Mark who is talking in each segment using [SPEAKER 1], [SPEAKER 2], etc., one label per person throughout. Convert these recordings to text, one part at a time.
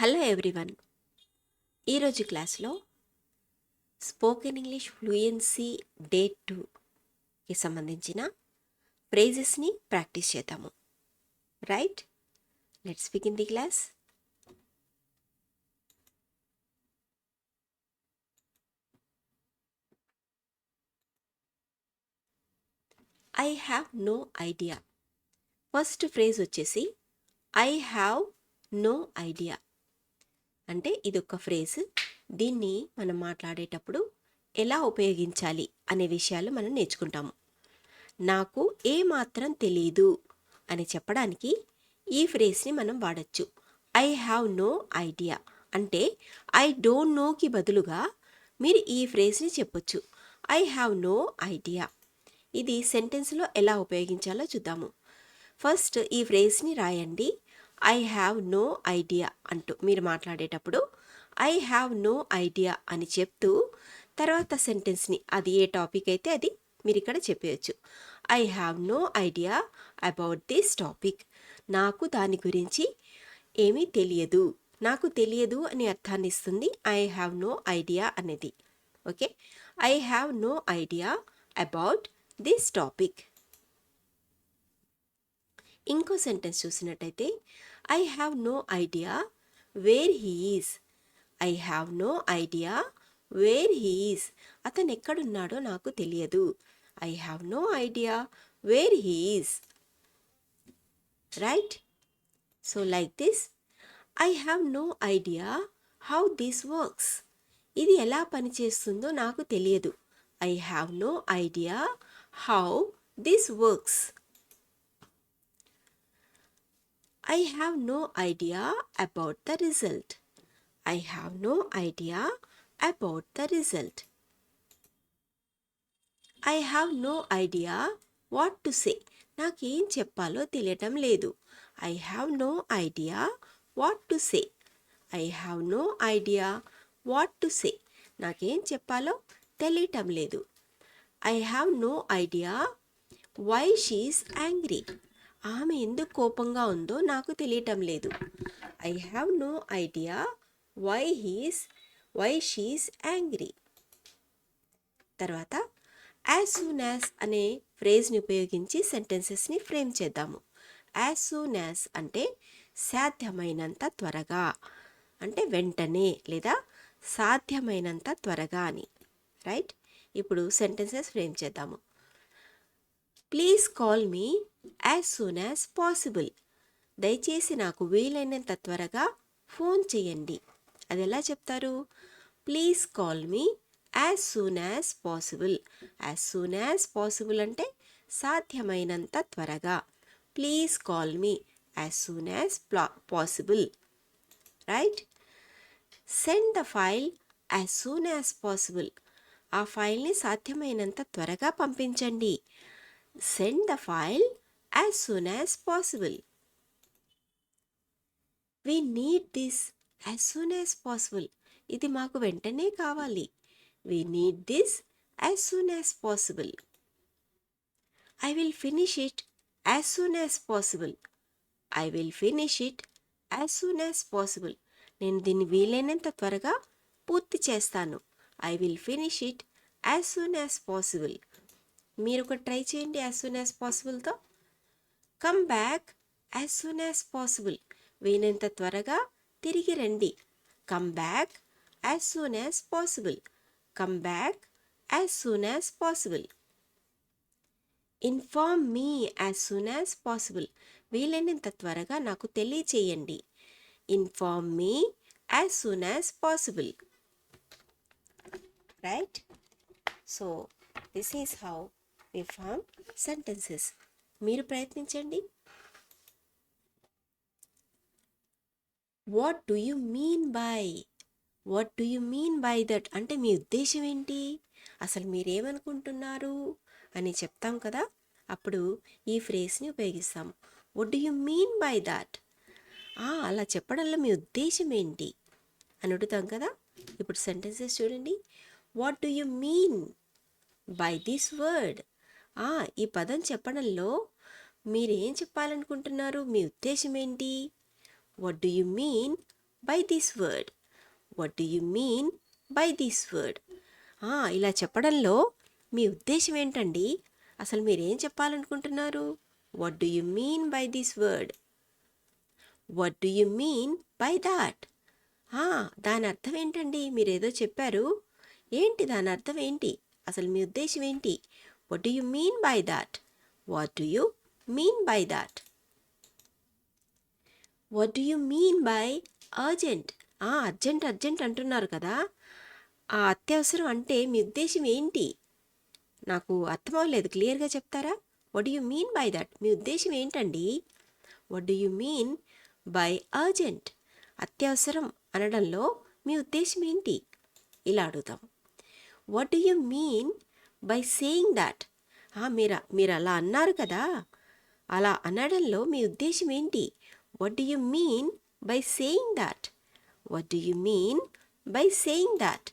[SPEAKER 1] Hello everyone. ఈరోజు క్లాస్లో spoken English fluency day టూకి సంబంధించిన ఫ్రేజెస్ని ప్రాక్టీస్ చేద్దాము. Right? Let's begin the class. I have no idea. First phrase వచ్చేసి ఐ హ్యావ్ నో ఐడియా. అంటే ఇది ఒక ఫ్రేజ్. దీన్ని మనం మాట్లాడేటప్పుడు ఎలా ఉపయోగించాలి అనే విషయాలు మనం నేర్చుకుంటాము. నాకు ఏ మాత్రం తెలీదు అని చెప్పడానికి ఈ ఫ్రేజ్ని మనం వాడచ్చు. I have no idea. అంటే ఐ డోంట్ నోకి బదులుగా మీరు ఈ ఫ్రేజ్ని చెప్పొచ్చు. I have no idea. ఇది సెంటెన్స్లో ఎలా ఉపయోగించాలో చూద్దాము. ఫస్ట్ ఈ ఫ్రేజ్ని రాయండి. ఐ హ్యావ్ నో ఐడియా అంటూ మీరు మాట్లాడేటప్పుడు ఐ హ్యావ్ నో ఐడియా అని చెప్తూ తర్వాత సెంటెన్స్ని అది ఏ టాపిక్ అయితే అది మీరు ఇక్కడ చెప్పేయచ్చు. I have no idea about this topic నాకు దాని గురించి ఏమీ తెలియదు. నాకు తెలియదు అని అర్థాన్ని ఇస్తుంది ఐ హ్యావ్ నో ఐడియా అనేది. Okay? I have no idea about this topic ఇంకో సెంటెన్స్ చూసినట్టయితే I have no idea where he's I have no idea where he's అతను ఎక్కడున్నాడో నాకు తెలియదు. I have no idea where he's right so like this I have no idea how this works ఇది ఎలా పనిచేస్తుందో నాకు తెలియదు. I have no idea how this works I have no idea about the result I have no idea about the result I have no idea what to say నాకేం చెప్పాలో తెలియటం లేదు I have no idea what to say I have no idea what to say నాకేం చెప్పాలో తెలియటం లేదు I have no idea why she's angry ఆమె ఎందుకు కోపంగా ఉందో నాకు తెలియటం లేదు. I have no idea why he's why she's angry తర్వాత యాజ్ సూన్ యాజ్ అనే ఫ్రేజ్ని ఉపయోగించి సెంటెన్సెస్ని ఫ్రేమ్ చేద్దాము. యాజ్ సూన్ యాజ్ అంటే సాధ్యమైనంత త్వరగా అంటే వెంటనే లేదా సాధ్యమైనంత త్వరగా అని. రైట్ ఇప్పుడు సెంటెన్సెస్ ఫ్రేమ్ చేద్దాము. Please call me as soon as possible దయచేసి నాకు వీలైనంత త్వరగా ఫోన్ చేయండి. అది ఎలా చెప్తారు? Please call me as soon as possible as soon as possible అంటే సాధ్యమైనంత త్వరగా. Please call me as soon as possible right send the file as soon as possible ఆ ఫైల్ని సాధ్యమైనంత త్వరగా పంపించండి. Send the file as soon as possible. We need this as soon as possible. ఇది మాకు వెంటనే కావాలి. We need this as soon as possible I will finish it as soon as possible I will finish it as soon as possible నేను దీన్ని వీలైనంత త్వరగా పూర్తి చేస్తాను. I will finish it as soon as possible మీరు ఒక try చేయండి as soon as పాసిబుల్తో come back as soon as possible వీలైనంత త్వరగా తిరిగి రండి. Come back as soon as possible come back as soon as possible inform me as soon as possible వీలైనంత త్వరగా నాకు తెలియచేయండి. Inform me as soon as possible right so this is how we form sentences? మీరు ప్రయత్నించండి. What do you mean by what do you mean by that అంటే మీ ఉద్దేశం ఏంటి? అసలు మీరేమనుకుంటున్నారు? అని చెప్తాం కదా. అప్పుడు ఈ ఫ్రేస్ని ఉపయోగిస్తాం. What do you mean by that అలా చెప్పడంలో మీ ఉద్దేశం ఏంటి? అని అడుగుతాం కదా. ఇప్పుడు సెంటెన్సెస్ చూడండి. What do you mean by this word ఈ పదం చెప్పడంలో మీరేం చెప్పాలనుకుంటున్నారు? మీ ఉద్దేశం ఏంటి what do you mean by this word what do you mean by this word ఇలా చెప్పడంలో మీ ఉద్దేశం ఏంటండి అసలు మీరేం చెప్పాలనుకుంటున్నారు? What do you mean by this word what do you mean by that దాని అర్థం ఏంటండి మీరేదో చెప్పారు. ఏంటి దాని అర్థం ఏంటి అసలు మీ ఉద్దేశం ఏంటి what do you mean by that what do you mean by that what do you mean by urgent urgent urgent అంటున్నారు కదా. ఆ అత్యవసరం అంటే మీ ఉద్దేశం ఏంటి? నాకు అర్థమవలేదు. క్లియర్గా చెప్తారా? What do you mean by that మీ ఉద్దేశం ఏంటండి? What do you mean by urgent అత్యవసరం అనడంలో మీ ఉద్దేశం ఏంటి? ఇలా అడుగుతాం what do you mean by saying that మీరు మీరు అలా అన్నారు కదా. అలా అనడంలో మీ ఉద్దేశం ఏంటి? What do you mean by saying that what do you mean by saying that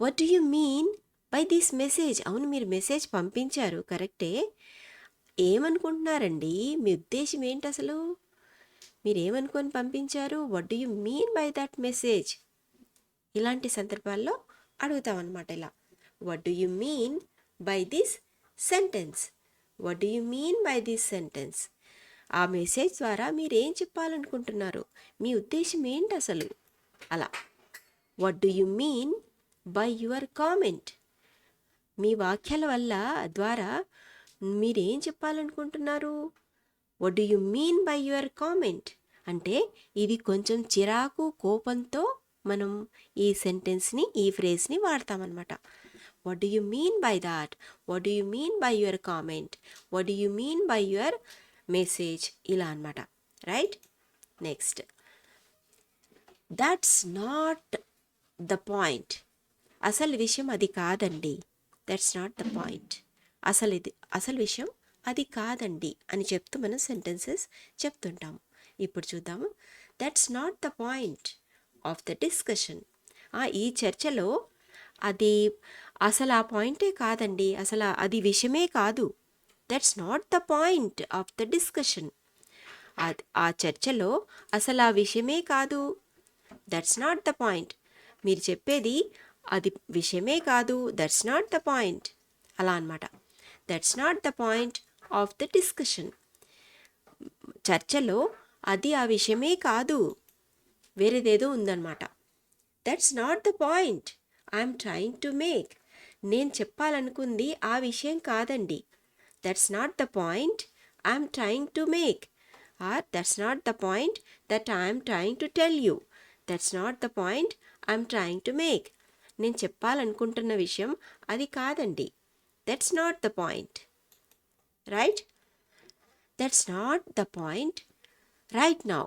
[SPEAKER 1] what do you mean by this message అవును మీరు మెసేజ్ పంపించారు కరెక్టే. ఏమనుకుంటున్నారండి? మీ ఉద్దేశం ఏంటి అసలు? మీరేమనుకొని పంపించారు? What do you mean by that message ఇలాంటి సందర్భాల్లో అడుగుతామన్నమాట ఇలా. What do you mean by this sentence what do you mean by this sentence ఆ మెసేజ్ ద్వారా మీరు ఏం చెప్పాలనుకుంటున్నారు? మీ ఉద్దేశం ఏంటి అసలు? అలా. What do you mean by your comment మీ వాక్యాల వల్ల ద్వారా మీరేం చెప్పాలనుకుంటున్నారు? What do you mean by your comment అంటే ఇది కొంచెం చిరాకు కోపంతో మనం ఈ సెంటెన్స్ని ఈ ఫ్రేజ్ని వాడతామన్నమాట. What do you mean by that what do you mean by your comment what do you mean by your message ఇలా అనమాట right next that's not the point అసలు విషయం అది కాదండి. దట్స్ నాట్ ద పాయింట్ అసలు ఇది అసలు విషయం అది కాదండి అని చెప్తూ మనం సెంటెన్సెస్ చెప్తుంటాము. ఇప్పుడు చూద్దాము. That's not the point of the discussion ఈ చర్చలో అది అసలు ఆ పాయింటే కాదండి. అసలు అది విషయమే కాదు. That's not the point of the discussion ఆ చర్చలో అసలు ఆ విషయమే కాదు. దట్స్ నాట్ ద పాయింట్ మీరు చెప్పేది అది విషయమే కాదు. దట్స్ నాట్ ద పాయింట్ అలా అనమాట that's not the point of the discussion చర్చలో అది ఆ విషయమే కాదు. వేరేదేదో ఉందన్నమాట. That's not the point I'm trying to make నేను చెప్పాలనుకుంది ఆ విషయం కాదండి. That's not the point I'm trying to make or that's not the point that I'm trying to tell you that's not the point I'm trying to make నేను చెప్పాలనుకుంటున్న విషయం అది కాదండి. That's not the point right that's not the point right now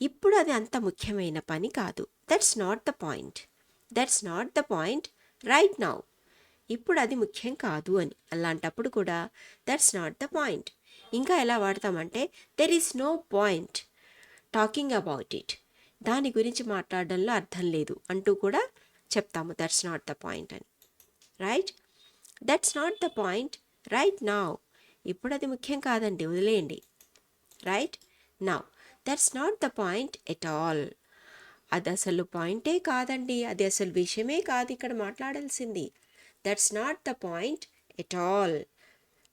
[SPEAKER 1] ఇప్పుడు అది అంత ముఖ్యమైన పని కాదు. That's not the point that's not the point right now ఇప్పుడు అది ముఖ్యం కాదు అని. అలాంటప్పుడు కూడా దట్స్ నాట్ ద పాయింట్ ఇంకా ఎలా వాడతామంటే there is no point talking about it దాని గురించి మాట్లాడడంలో అర్థం లేదు అంటూ కూడా చెప్తాము దట్స్ నాట్ ద పాయింట్ అని. Right that's not the point right now ఇప్పుడు అది ముఖ్యం కాదండి వదిలేయండి. Right now that's not the point at all అది అసలు పాయింటే కాదండి అది అసలు విషయమే కాదు ఇక్కడ మాట్లాడాల్సింది. That's not the point at all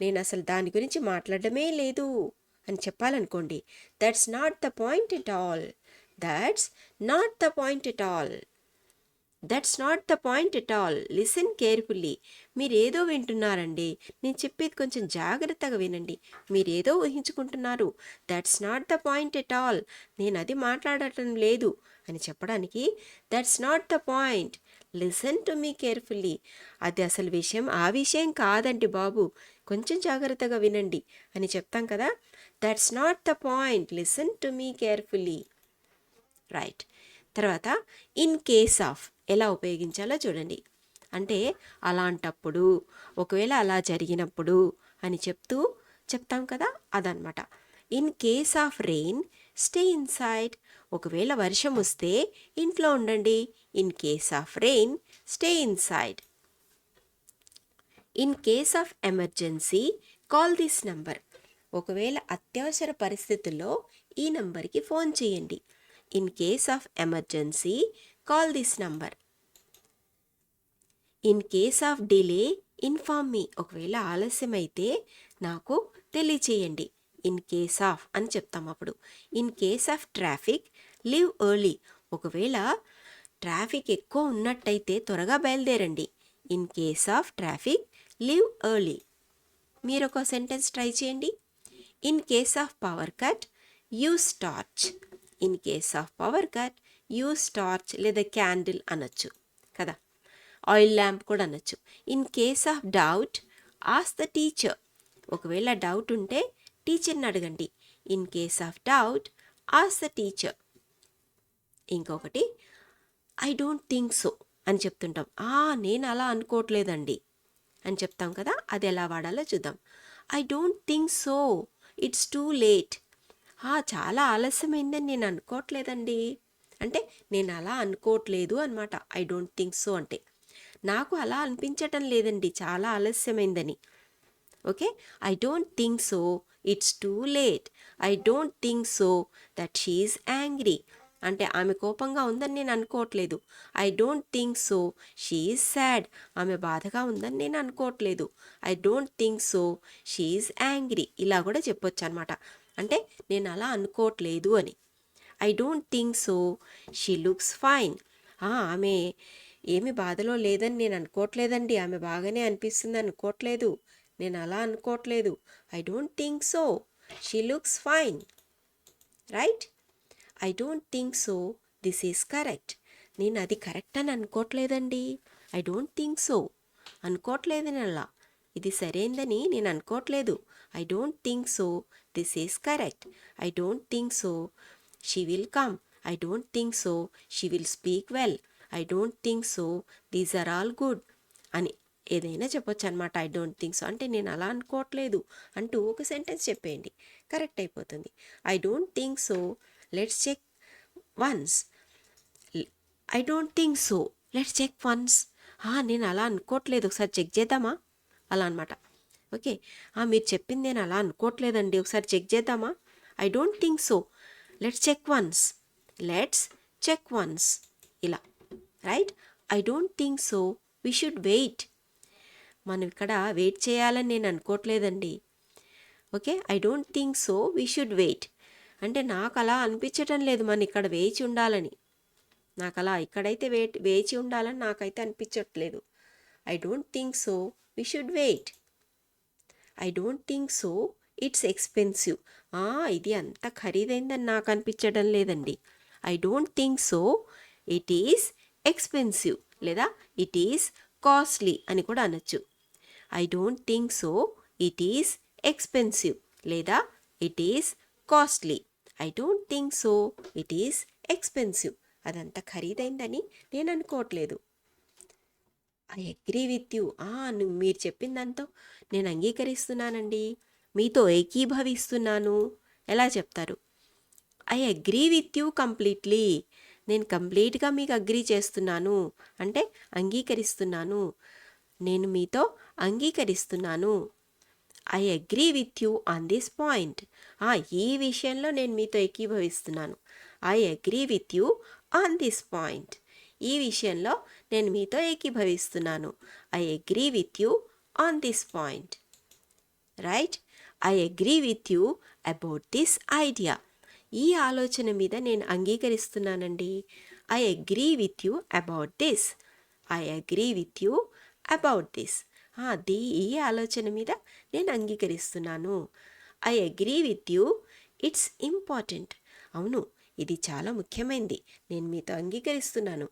[SPEAKER 1] నేను అసలు దాని గురించి మాట్లాడమే లేదు అని చెప్పాలనుకోండి. That's not the point at all that's not the point at all that's not the point at all listen carefully మీరు ఏదో వింటున్నారండి. నేను చెప్పేది కొంచెం జాగ్రత్తగా వినండి. మీరు ఏదో ఊహించుకుంటున్నారు. That's not the point at all నేను అది మాట్లాడటం లేదు అని చెప్పడానికి that's not the point listen to me carefully. అది అసలు విషయం ఆ విషయం కాదండి బాబు. కొంచెం జాగ్రత్తగా వినండి అని చెప్తాం కదా. That's not the point listen to me carefully right తర్వాత ఇన్ కేస్ ఆఫ్ ఎలా ఉపయోగించాలో చూడండి. అంటే అలాంటప్పుడు ఒకవేళ అలా జరిగినప్పుడు అని చెప్తూ చెప్తాం కదా అదనమాట. In case of rain stay inside ఒకవేళ వర్షం వస్తే ఇంట్లో ఉండండి. In case of rain stay inside in case of emergency call this number ఒకవేళ అత్యవసర పరిస్థితుల్లో ఈ నంబర్కి ఫోన్ చేయండి. In case of emergency call this number in case of delay inform me ఒకవేళ ఆలస్యమైతే నాకు తెలియచేయండి. ఇన్ కేస్ ఆఫ్ అని చెప్తాం అప్పుడు. In case of traffic leave early. ఒకవేళ ట్రాఫిక్ ఎక్కువ ఉన్నట్టయితే త్వరగా బయలుదేరండి. In case of traffic leave early. మీరు ఒక సెంటెన్స్ ట్రై చేయండి. In case of power cut use torch in case of power cut use torch లేదా క్యాండిల్ అనొచ్చు కదా. ఆయిల్ ల్యాంప్ కూడా అనొచ్చు. In case of doubt ask the teacher. ఒకవేళ doubt ఉంటే టీచర్ని అడగండి. In case of doubt ask the teacher. ఇంకొకటి ఐ డోంట్ థింక్ సో అని చెప్తుంటాం. ఆ నేను అలా అనుకోవట్లేదండి అని చెప్తాం కదా అది ఎలా వాడాలో చూద్దాం. I don't think so it's too late చాలా ఆలస్యమైందని నేను అనుకోవట్లేదండి. అంటే నేను అలా అనుకోవట్లేదు అనమాట ఐ డోంట్ థింక్ సో అంటే. నాకు అలా అనిపించటం లేదండి చాలా ఆలస్యమైందని. Okay? I don't think so it's too late I don't think so that she's angry అంటే ఆమె కోపంగా ఉందని నేను అనుకోవట్లేదు. I don't think so she's sad ఆమె బాధగా ఉందని నేను అనుకోవట్లేదు. I don't think so she's angry ఇలా కూడా చెప్పొచ్చు అనమాట అంటే నేను అలా అనుకోవట్లేదు అని. I don't think so she looks fine ఆమె ఏమి బాధలో లేదని నేను అనుకోవట్లేదండి. ఆమె బాగానే అనిపిస్తుంది అనుకోవట్లేదు. నేను అలా అనుకోవట్లేదు. I don't think so she looks fine right I don't think so this is correct నేను అది కరెక్ట్ అని అనుకోవట్లేదండి. ఐ డోంట్ థింక్ సో అనుకోవట్లేదు అలా ఇది సరైందని నేను అనుకోవట్లేదు. I don't think so this is correct I don't think so she will come I don't think so she will speak well I don't think so these are all good అని ఏదైనా చెప్పొచ్చు అనమాట ఐ డోంట్ థింక్ సో అంటే నేను అలా అనుకోవట్లేదు అంటూ ఒక సెంటెన్స్ చెప్పేయండి. కరెక్ట్ అయిపోతుంది. I don't think so let's check once I don't think so let's check once నేను అలా అనుకోవట్లేదు ఒకసారి చెక్ చేద్దామా? అలా అనమాట ఓకే. మీరు చెప్పింది నేను అలా అనుకోవట్లేదండి ఒకసారి చెక్ చేద్దామా? I don't think so let's check once let's check once ఇలా. Right I don't think so we should wait మనం ఇక్కడ వెయిట్ చేయాలని నేను అనుకోవట్లేదండి okay I don't think so we should wait అంటే నాకు అలా అనిపించటం లేదు మన ఇక్కడ వేచి ఉండాలని. నాకు అలా ఇక్కడైతే వే వేచి ఉండాలని నాకైతే అనిపించట్లేదు. I don't think so we should wait I don't think so it's expensive ఇది అంత ఖరీదైందని నాకు అనిపించడం లేదండి. I don't think so it is expensive లేదా ఇట్ ఈస్ కాస్ట్లీ అని కూడా అనొచ్చు. I don't think so it is expensive లేదా it is costly I don't think so it is expensive అదంత ఖరీదైందని నేను అనుకోవట్లేదు. ఐ అగ్రీ విత్ యూ మీరు చెప్పిందంతా నేను అంగీకరిస్తున్నానండి. మీతో ఏకీభవిస్తున్నాను. ఎలా చెప్తారు? I agree with you completely నేను కంప్లీట్గా మీకు అగ్రీ చేస్తున్నాను. అంటే అంగీకరిస్తున్నాను. నేను మీతో అంగీకరిస్తున్నాను. I agree with you on this point ఈ విషయంలో నేను మీతో ఏకీభవిస్తున్నాను. I agree with you on this point ఈ విషయంలో నేను మీతో ఏకీభవిస్తున్నాను. I agree with you on this point right I agree with you about this idea ఈ ఆలోచన మీద నేను అంగీకరిస్తున్నానండి. I agree with you about this I agree with you about this అది ఈ ఆలోచన మీద నేను అంగీకరిస్తున్నాను. I agree with you. It's important. అవును ఇది చాలా ముఖ్యమైనది నేను మీతో అంగీకరిస్తున్నాను.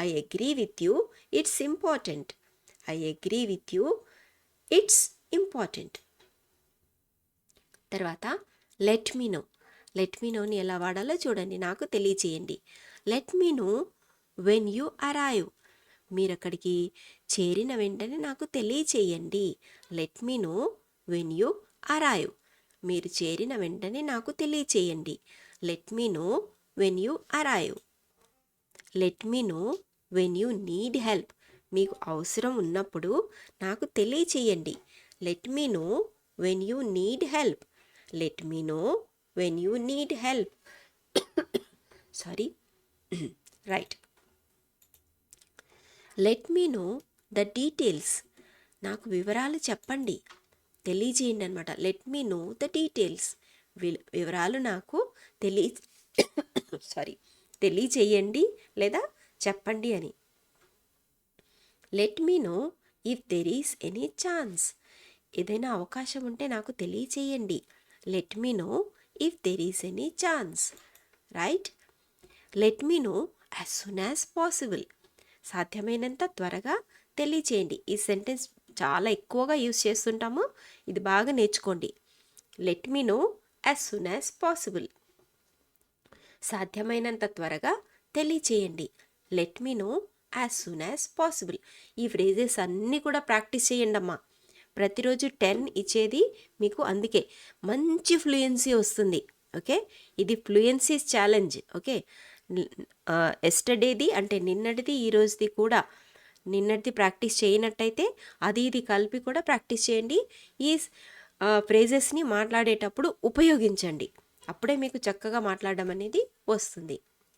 [SPEAKER 1] I agree with you. It's important. I agree with you. It's important. తర్వాత let me know let me నోని ఎలా వాడాలో చూడండి. నాకు తెలియచేయండి. Let me know when you arrive మీరు అక్కడికి చేరిన వెంటనే నాకు తెలియచేయండి. Let me know when you arrive మీరు చేరిన వెంటనే నాకు తెలియచేయండి. Let me know when you arrive let me know when you need help మీకు అవసరం ఉన్నప్పుడు నాకు తెలియచేయండి. Let me know when you need help let me know when you need help sorry right let me know the details నాకు వివరాలు చెప్పండి. తెలియజేయండి అనమాట let me know the details వివరాలు నాకు తెలియ సారీ తెలియచేయండి లేదా చెప్పండి అని. Let me know if there is any chance ఏదైనా అవకాశం ఉంటే నాకు తెలియచేయండి let me know if there is any chance right let me know as soon as possible సాధ్యమైనంత త్వరగా తెలియచేయండి. ఈ సెంటెన్స్ చాలా ఎక్కువగా యూజ్ చేస్తుంటాము. ఇది బాగా నేర్చుకోండి. Let me know as soon as possible సాధ్యమైనంత త్వరగా తెలియచేయండి. Let me know as soon as possible ఈ ఫ్రేజెస్ అన్నీ కూడా ప్రాక్టీస్ చేయండి అమ్మా. ప్రతిరోజు టెన్ ఇచ్చేది మీకు అందుకే. మంచి ఫ్లూయెన్సీ వస్తుంది. ఓకే? ఇది ఫ్లూయెన్సీస్ ఛాలెంజ్ ఓకే? ఎస్టర్డేది అంటే నిన్నటిది ఈ రోజుది కూడా నిన్నటిది ప్రాక్టీస్ చేయనట్టయితే అది ఇది కలిపి కూడా ప్రాక్టీస్ చేయండి. ఈ ఫ్రేజెస్ని మాట్లాడేటప్పుడు ఉపయోగించండి. అప్పుడే మీకు చక్కగా మాట్లాడడం అనేది వస్తుంది.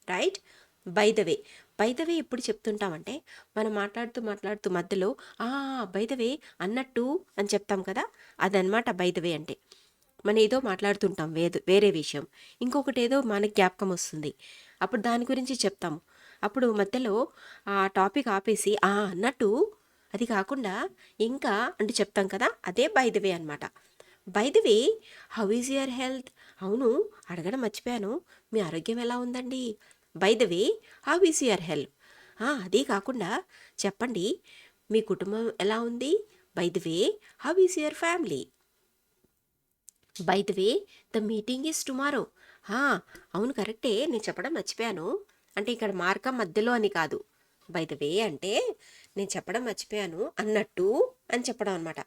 [SPEAKER 1] Right? By the way. By the way ఎప్పుడు చెప్తుంటామంటే మనం మాట్లాడుతూ మాట్లాడుతూ మధ్యలో బై ద వే అన్నట్టు అని చెప్తాం కదా? అదనమాట బై ద వే అంటే. మనం ఏదో మాట్లాడుతుంటాం వేరే విషయం. ఇంకొకటి ఏదో మనకి జ్ఞాపకం వస్తుంది. అప్పుడు దాని గురించి చెప్తాము. అప్పుడు మధ్యలో ఆ టాపిక్ ఆపేసి ఆ అన్నట్టు అది కాకుండా ఇంకా అంటే చెప్తాం కదా అదే బై ద వే అనమాట by the way how is your health? అవును అడగడం మర్చిపోయాను. మీ ఆరోగ్యం ఎలా ఉందండి? By the way how is your health? అదే కాకుండా చెప్పండి మీ కుటుంబం ఎలా ఉంది? By the way how is your family? By the way the meeting is tomorrow. అవును కరెక్టే నేను చెప్పడం మర్చిపోయాను. అంటే ఇక్కడ మార్కం మధ్యలో అని కాదు. బై ద వే అంటే నేను చెప్పడం మర్చిపోయాను. అన్నట్టు అని చెప్పడం అనమాట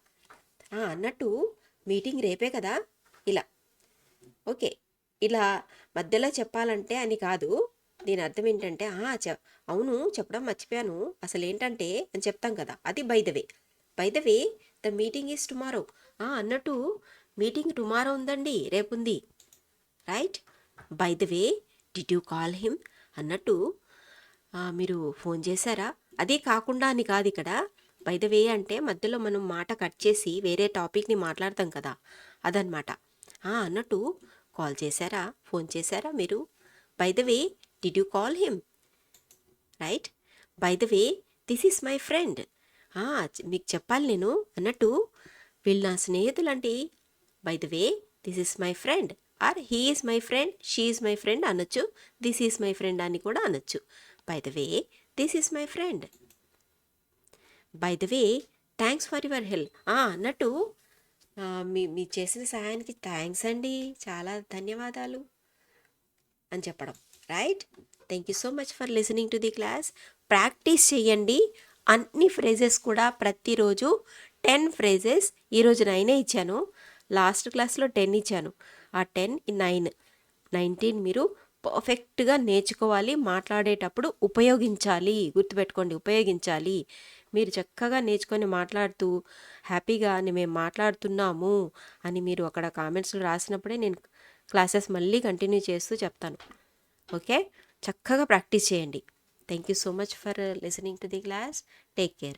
[SPEAKER 1] అన్నట్టు మీటింగ్ రేపే కదా? ఇలా. ఓకే. ఇలా మధ్యలో చెప్పాలంటే అని కాదు. దీని అర్థం ఏంటంటే చె అవును చెప్పడం మర్చిపోయాను. అసలు ఏంటంటే అని చెప్తాం కదా? అది by the way by the way the meeting is tomorrow అన్నట్టు మీటింగ్ టుమారో ఉందండి. రేపు ఉంది right by the way did you call him అన్నట్టు మీరు ఫోన్ చేశారా? అదే కాకుండా అని కాదు ఇక్కడ. బై ద వే అంటే మధ్యలో మనం మాట కట్ చేసి వేరే టాపిక్ని మాట్లాడతాం కదా అదనమాట అన్నట్టు కాల్ చేశారా? ఫోన్ చేశారా మీరు? By the way did you call him right by the way this is my friend మీకు చెప్పాలి నేను అన్నట్టు వీళ్ళు నా స్నేహితులంటే by the way this is my friend or he is my friend she is my friend అనొచ్చు this is my friend అని కూడా అనొచ్చు. By the way this is my friend. By the way thanks for your help. అన్నట్టు మీ మీ చేసిన సహాయానికి thanks అండి. చాలా ధన్యవాదాలు అని చెప్పడం. Right thank you so much for listening to the class practice చేయండి. అన్ని ఫ్రేజెస్ కూడా ప్రతిరోజు టెన్ ఫ్రేజెస్ ఈరోజు నైనే ఇచ్చాను. లాస్ట్ క్లాస్లో టెన్ ఇచ్చాను. ఆ టెన్ నైన్. నైన్టీన్ మీరు పర్ఫెక్ట్గా నేర్చుకోవాలి మాట్లాడేటప్పుడు ఉపయోగించాలి గుర్తుపెట్టుకోండి ఉపయోగించాలి. మీరు చక్కగా నేర్చుకొని మాట్లాడుతూ హ్యాపీగా మేము మాట్లాడుతున్నాము అని మీరు అక్కడ కామెంట్స్లో రాసినప్పుడే నేను క్లాసెస్ మళ్ళీ కంటిన్యూ చేస్తూ చెప్తాను. ఓకే? చక్కగా ప్రాక్టీస్ చేయండి. Thank you so much for listening to the class. Take care.